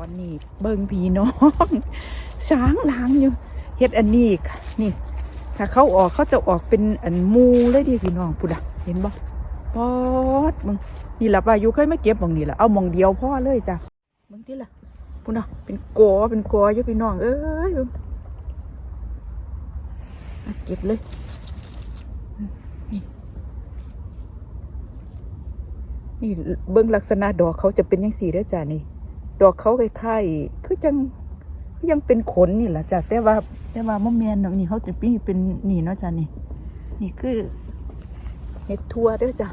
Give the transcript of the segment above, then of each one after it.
อนนี้เบิ่งพี่น้อง ช้างล้างอยู่เฮ็ดอันนี้ค่ะนี่ถ้าเขาออกเขาจะออกเป็นอันมูเลยดิพี่น้องพุดะเห็นบ่ปอดมึงนี่ละป้าอยู่เคยมาเก็บมองนี่ละเอามองเดียวพ่อเลยจ้ะมึงที่ละพุดะเป็นกอเป็นกออยู่พี่น้องเอ้ยเบิ่งอะเก็บเลยนี่นี่เบิ่งลักษณะดอกเขาจะเป็นยังสี่เด้จ้ะนี่ ดอกเขาคล้ายๆคือจังยังเป็นขนนี่แหละจ้ะแต่ว่า แต่ว่ามะเมียนเนาะนี่เขาจะมีเป็นนี่เนาะจ้ะนี่ นี่คือเห็ดทั่วเด้วยจ้ะ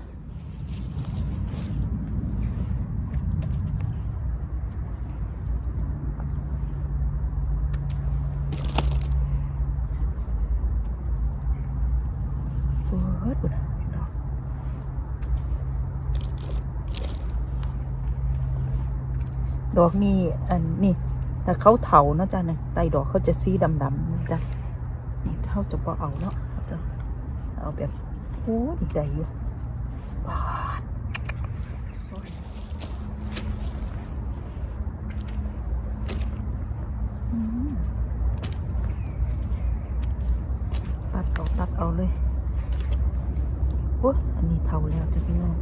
โอ้ยบุญพี่น้อง ดอกนี่อันนี่แต่เขาเถาเนาะจ้ะเนี่ยไตดอกเขาจะสีดำๆนะจ้ะนี่เท่าจะพอเอาเนาะเขาจะเอาแบบโอ้ดีใจอยู่บาดตัดเอาตัดเอาเลยโอ้ยอันนี้เท่าแล้วจ้ะพี่น้อง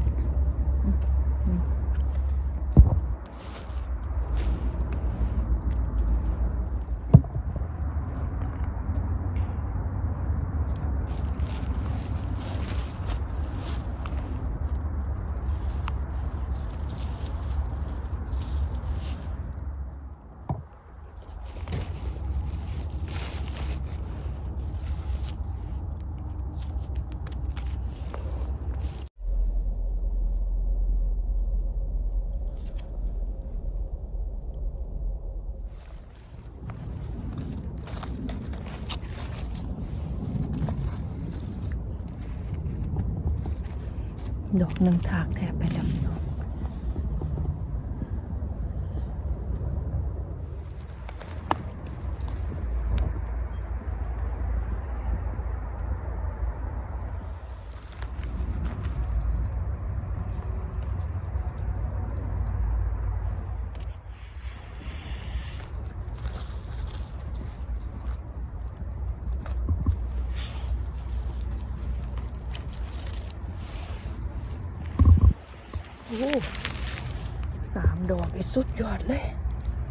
ดอกหนึ่งถากแถบไปแล้ว สามดอกไอ้สุดยอดเลย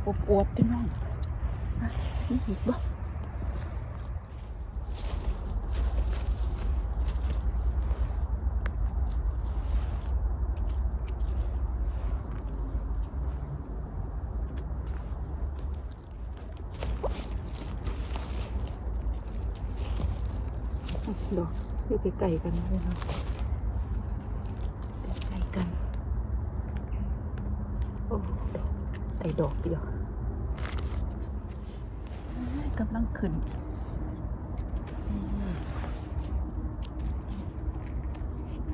อวบอวบๆพี่น้องนี่อีกบ่อะดอกอยู่ใกล้ๆกันเลยเนาะใกล้ๆกัน โอ้ดอกไอ้ ดอกเดียวกำลังขึ้น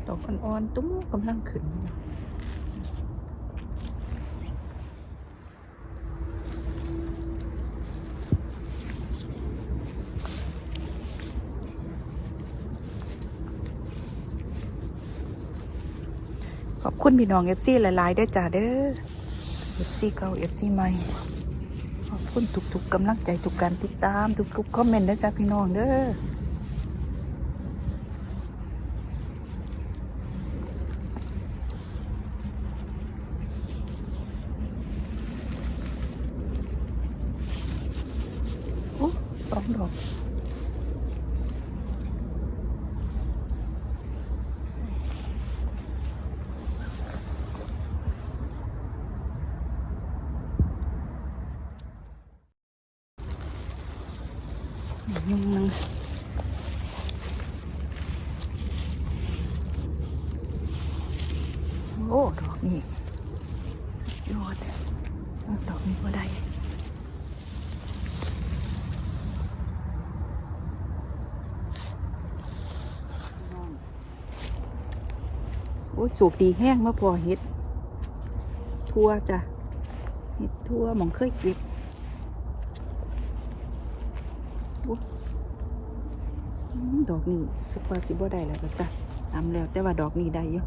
ดอกอ่อนๆตุ้มกำลังขึ้นขอบคุณพี่น้องเอฟซีหลาย ๆ ด้วยจ้าเด้อ เอฟซีเก่าเอฟซีใหม่ขอบคุณทุกๆกำลังใจทุกการติดตามทุกๆคอมเมนต์นะจ๊ะพี่น้องเด้อสองดอก ยุงนัง โอ้ดอกนี่สุดยอดอาดอกนี้ก็ได้โอ้สูบดีแห้งมาพอเห็ดทั่วจ้ะเห็ดทั่วมองเคยเก็บอืมดอกนี้สุปเปอร์ซิบ่ได้แล้วจ้ะทำแล้วแต่ว่าดอกนี้ได้อยู่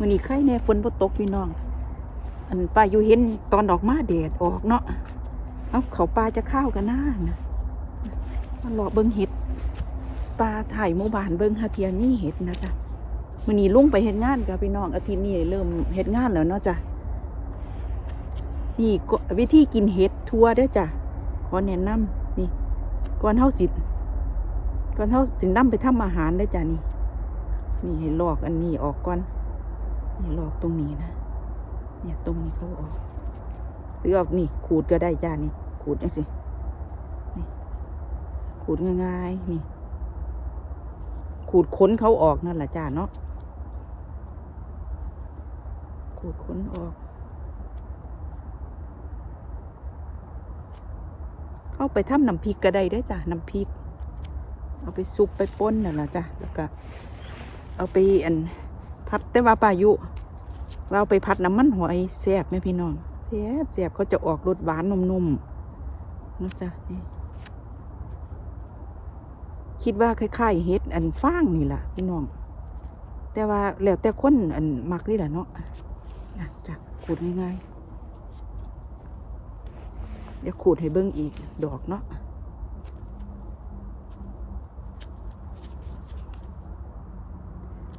มื้อนี้ใครแน่ฝนบ่ตกพี่น้อง อันป้าอยู่เห็นตอนดอกมาแดดออกเนาะเอาเขาปลาจะข้าวกันหน้านะมารอเบิ่งเห็ดปลาถ่ายหมู่บ้านเบิ่งหาเทียมีเห็ดนะจ๊ะมื้อนี้ลุงไปเฮ็ดงานกับพี่น้องอาทิตย์นี้เริ่มเฮ็ดงานแล้วเนาะจ้ะนี่วิธีกินเห็ดทั่วเด้อจ้ะขอแนะนำนี่ก่อนเฮาสิก่อนเฮาสินำไปทำอาหารเด้จ้ะนี่นี่ให้ลอกอันนี้ออกก่อน นี่ลอกตรงนี้นะ เนี่ยตรงนี้เขาออกหรือเอานี่ ขูดก็ได้จ้านี่ ขูดจังสิ นี่ ขูดง่ายๆ นี่ ขูดขนเขาออกนั่นแหละจ้าเนาะ ขูดขนออกเข้าไปทำน้ำพริกก็ได้ด้วยจ้ะน้ำพริก เอาไปซุปไปป่นนั่นแหละจ้ะแล้วก็ เอาไปอัน พัดแต่ว่าปายุ เราไปพัดน้ำมันหอยแซ่บไหมพี่น้องแซ่บแซ่บเขาจะออกรสหวานนุ่มๆนะจ๊ะนี่คิดว่าคล้ายๆเฮ็ดอันฟางนี่แหละพี่น้อง แต่ว่าแล้วแต่คนอันมักนี่แหละเนาะจ้ะขูดง่ายๆเดี๋ยวขูดให้เบิ้งอีกดอกเนาะ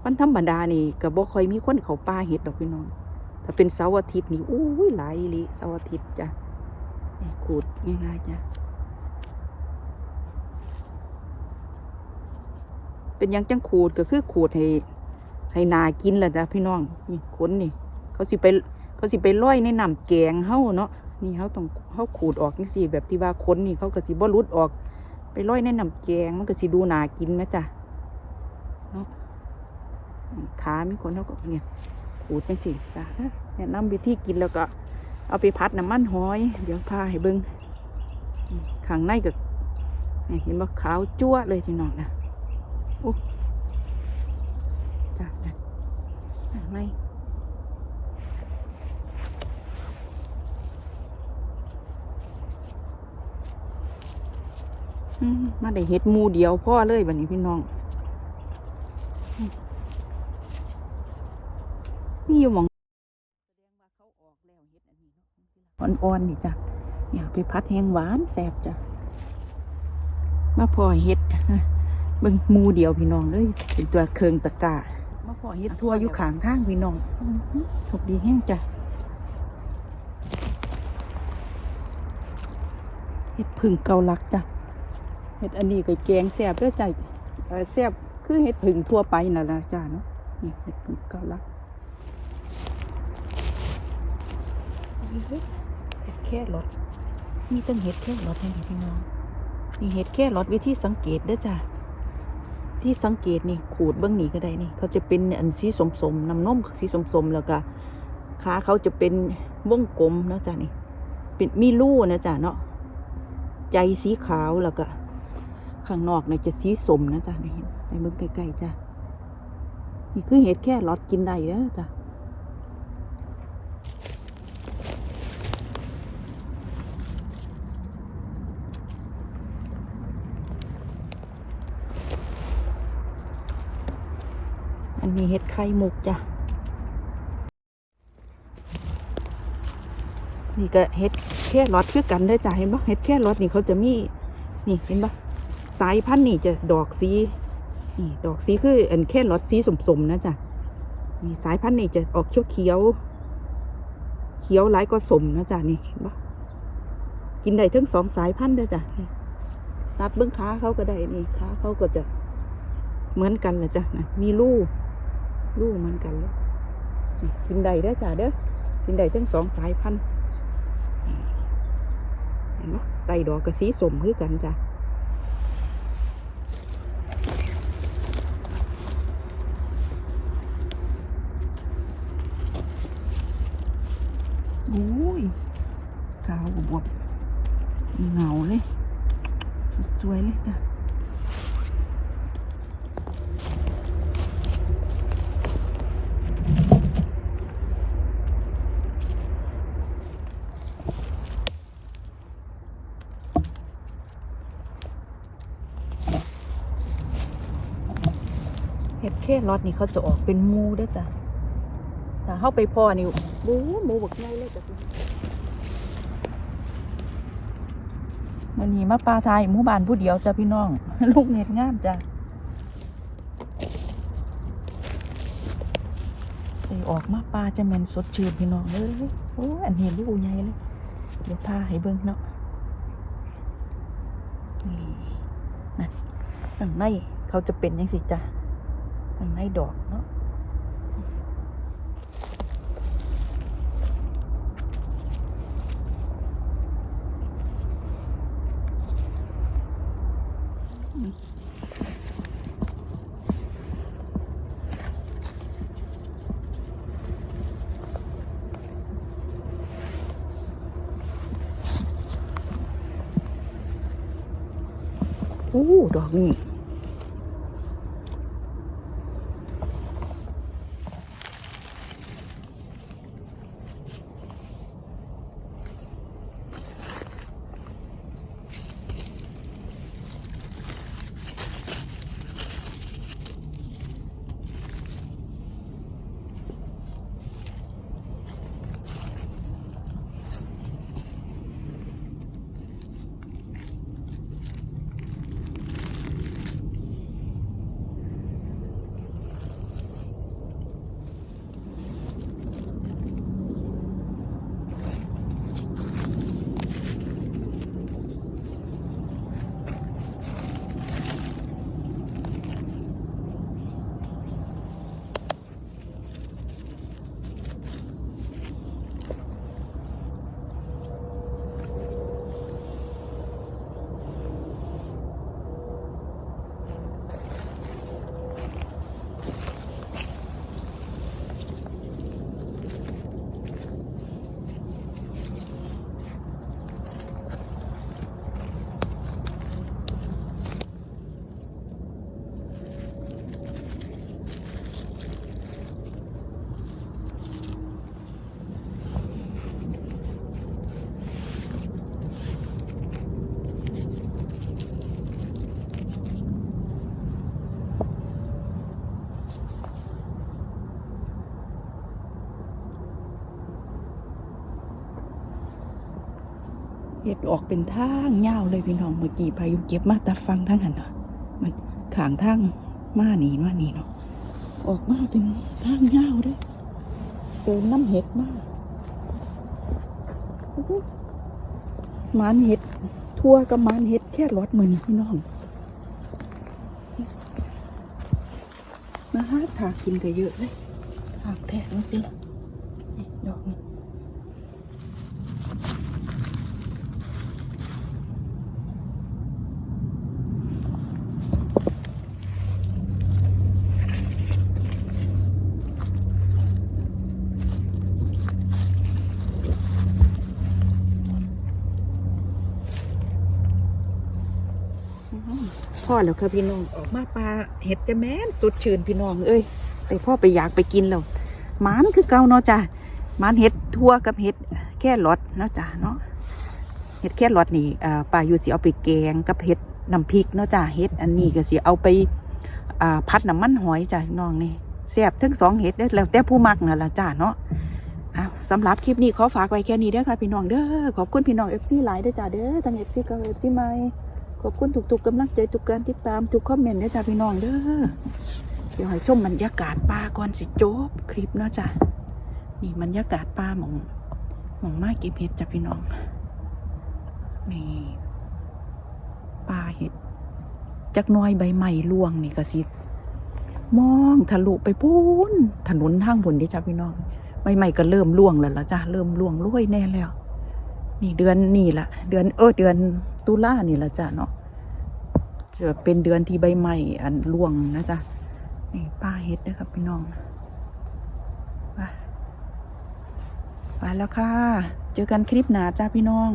วันธรรมดานี่ก็บ่ค่อยมีคนเขาป่าเห็ดดอกพี่น้อง ถ้าเป็นเสาร์อาทิตย์นี่อู้ยหลายลิเสาร์อาทิตย์จ้ะขูดง่ายๆจ้ะเป็นยังจังขูดก็คือขูดให้ให้นากินแหละจ้ะพี่น้องนี่ขนนี่ เขาสิไปเขาสิไปล่อยในน้ำแกงเฮาเนาะนี่เขาต้องเขาขูดออกนี่สิแบบที่ว่าขนนี่เขาก็สิบ่รุดออก ไปล่อยในน้ำแกงมันก็สิดูนากินไหมจ้ะ ขามีคนเขาก็เนี่ยขูดจังสิจ้ะแนะนำวิธีกินแล้วก็ เอาไปพัดน้ำมันหอย เดี๋ยวพาให้เบิ้งข้างในก็นี่เห็นว่าขาวจั่วเลยจีน้องนะโอ้จ้ะจ้ะไม่มาได้เห็ดมูเดียวพ่อเลยแบัดนี้พี่น้อง มีอยู่หมองอ่อนๆนี่จ้ะเนี่ยไปพัดแห้งหวานแซ่บจ้ะมาพอเห็ดเบิ่งหมูเดียวพี่น้องเอ้ยเป็นตัวเคืองตะกร้ามาพอเห็ดทั่วอยู่ข้างทางพี่น้องโชคดีแห้งจ้ะเห็ดผึ่งเกาลักจ้ะเห็ดอันนี้ก็แกงแซ่บเด้อจ้ะเอ่อแซ่บคือเห็ดผึ่งทั่วไปนั่นล่ะจ้ะเนาะนี่เห็ดผึ่งเกาลัก เห็ดแค่รถมีตั้งเห็ดแค่รถให้พี่น้องนี่เห็ดแค่รถวิธีสังเกตเด้อจ้ะที่สังเกตนี่ขูดเบื้องนี้ก็ได้นี่ เขาจะเป็นอันสีสมสมน้ำนมสีสมสมแล้วก็ขาเขาจะเป็นวงกลมนะจ้ะนี่ เป็นมีรูนะจ้ะเนาะใจสีขาวแล้วก็ข้างนอกเนี่ยจะสีสมนะจ้ะนี่เห็นในเบื้องใกล้ๆจ้ะนี่คือเห็ดแค่รถกินได้เด้อจ้ะ นี้เห็ดไข่มุกจ้ะ นี่ก็เห็ดแค่รอดคือกันได้จ้ะเห็นปะเห็ดแค่รอดนี่เขาจะมี นี่เห็นปะสายพันธุ์นี่จะดอกสีนี่ดอกสีคืออันแค่รอดสีสมๆนะจ้ะนี่สายพันธุ์นี่จะออกเขียวเขียวๆเขียวหลายก็สมนะจ้ะนี่เห็นปะกินได้ทั้งสองสายพันธุ์ด้จ้ะนี่ตัดเบื้องขาเขาก็ได้นี่ขาเขาก็จะเหมือนกันเลยจ้ะนะมีลูก ลูกมือนกันเลยกินได้เด้อจ้าเด้อกินได้ทั้งสองสายพันธุ์เห็นไหมไตดอกกระสีสมคือกันจ้ะโอ้ยขาวบวบเหงาเลย สวยเลยจ้ะ เห็ดแค่รอดนี่เขาจะออกเป็นมูด้วยจ้ะถ้าเข้าไปพ่อนี่บูหมูบักใหญ่เลยจ้ะมันนี้มาปลาไทยหมู่บ้านผู้เดียวจ้ะพี่น้อง ลูกเน็ตงามจ้ะไอออกมาปลาจะแมนสดชื่นพี่น้องเลยโอ้อันนี้ลูกใหญ่เลย เดี๋ยวพาให้เบิ่งเนาะ นี่นั่นข้างในเขาจะเป็นยังสิจ้ะ ข้างในดอกเนาะโอ้ดอกนี่็ดออกเป็นทางยาวเลยพี่น้องเมื่อกี้พายุเก็บมาแตาฟังทั้งหันเนาะมันขางทางมาหนีมาหนีเนาะออกมาเป็นทางยาวเลยเดินน้ำเห็ดมากมานเห็ดทั่วกับมานเห็ดแค่รถมือนี่พี่น้องมาหาถากกินก็เยอะเลยถากแทะมาสินี่ดอกนี้ พ่อแล้วค่ะพี่น้องออกมาปลาเห็ดจะแม่นสดชื่นพี่น้องเอ้ยแต่พ่อไปอยากไปกินแล้วหมานคือเก่าเนาะจ้ะหมานเห็ดทั่วกับเห็ดแค่รอดเนาะจ้ะเนาะเห็ดแค่รอดนี่อ่าป้าอยู่สิเอาไปแกงกับเห็ดน้ำพริกเนาะจ้ะเห็ดอันนี้ก็สิเอาไปอ่าพัดน้ำมันหอยจ้ะพี่น้องนี่แซ่บทั้งสองเห็ดเด้แล้วแต่ผู้มักนั่นล่ะจ้ะเนาะอาสำหรับคลิปนี้ขอฝากไว้แค่นี้เด้อค่ะพี่น้องเด้อขอบคุณพี่น้องเอฟซีหลายเด้อจ้ะเด้อทั้งเอฟซีเก่าเอฟซีใหม่ ขอบคุณทุกๆกำลังใจทุกการติดตามทุกคอมเมนต์เด้อจ้าพี่น้องเด้อเดี๋ยวให้ชมบรรยากาศป่าก่อนสิจบคลิปเนาะจ้ะนี่บรรยากาศป่าหมองหมองไม้เก็บเห็ดจ้ะพี่น้อง นี่ป่าเห็ดจักน้อยใบไม้ร่วงนี่ก็สิมองทะลุไปพูนถนนทางบนเด้อจ้ะพี่น้องใบไม้ก็เริ่มร่วงแล้วละจ้ะเริ่มร่วงร่วยแน่แล้ว นี่เดือนนี่ละเดือนเออเดือนตุลานี่ละจ้ะเนาะจะเป็นเดือนที่ใบไม้อันร่วงนะจ๊ะนี่ป้าเฮ็ดนะครับพี่น้องไปไปแล้วค่ะ เจอกันคลิปหนาจ้าพี่น้อง